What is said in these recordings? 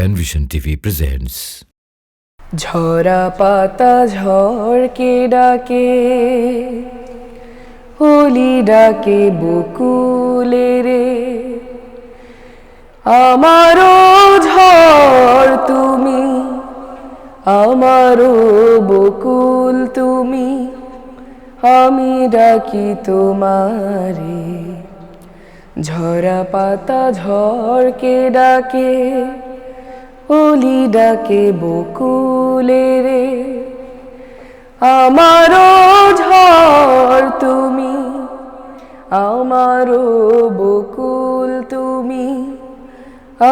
Penvision TV presents ঝরা পাতা ঝড়কে ডাকে হোলি ডাকে বকুলে রে। আমারও ঝড় তুমি, আমারও বকুল তুমি, আমি ডাকি তোমারে। ঝরা পাতা ঝড়কে ডাকে ওলি ডাকে বকুলে রে। আমারও ঝড় তুমি, আমারও বকুল তুমি,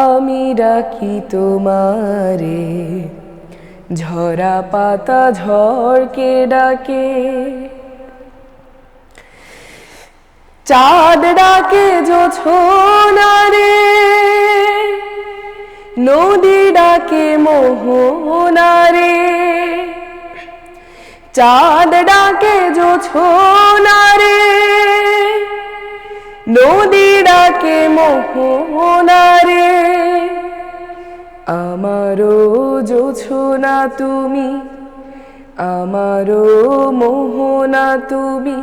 আমি ডাকি তোমারে। ঝরা পাতা ঝড়কে ডাকে, চাঁদ ডাকে রে। নদী ডাকে মোহনা রে চাঁদ ডাকে জোছনা রে নদী ডাকে মোহনা রে আমারও জোছনা তুমি, আমারও মোহনা তুমি,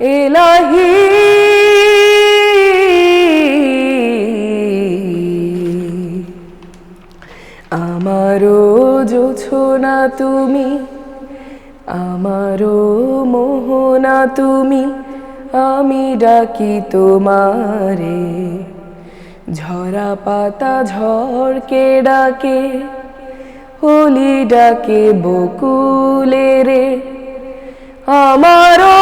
এলাহি জোছনা তুমি? আমারও মোহনা তুমি। আমি ডাকি তোমারে। ঝরা পাতা ঝড়কে ডাকে, হোলি ডাকে বকুলে রে আমারও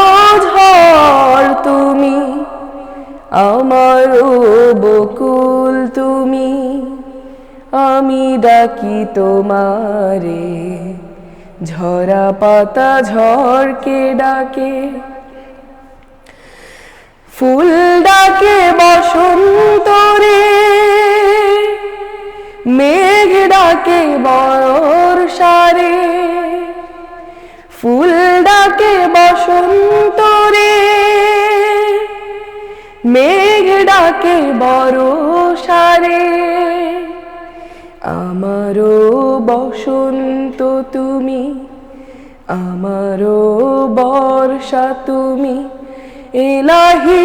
আমি ডাকি তোমারে। ঝরা পাতা ঝড়কে ডাকে। ফুল ডাকে বসন্ত রে মেঘ ডাকে বর্ষারে ফুল ডাকে বসন্ত রে মেঘ ডাকে বর্ষারে আমারও বসন্ত তুমি, আমারও বর্ষা তুমি, এলাহি।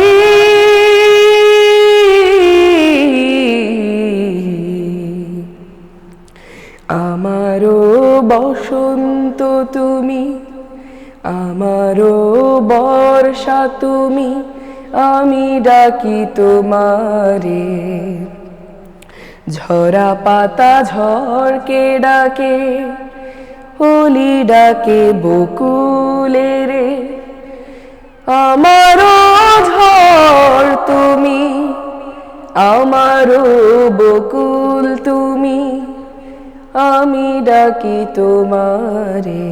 আমারও বসন্ত তুমি, আমারও বর্ষা তুমি, আমি ডাকি তোমারে। ঝরা পাতা ঝড়কে ডাকে, হোলি ডাকে বকুলে রে। আমারও ঝড় তুমি, আমারও বকুল তুমি, আমি ডাকি তোমারে।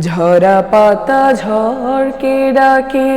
ঝরা পাতা ঝড়কে ডাকে।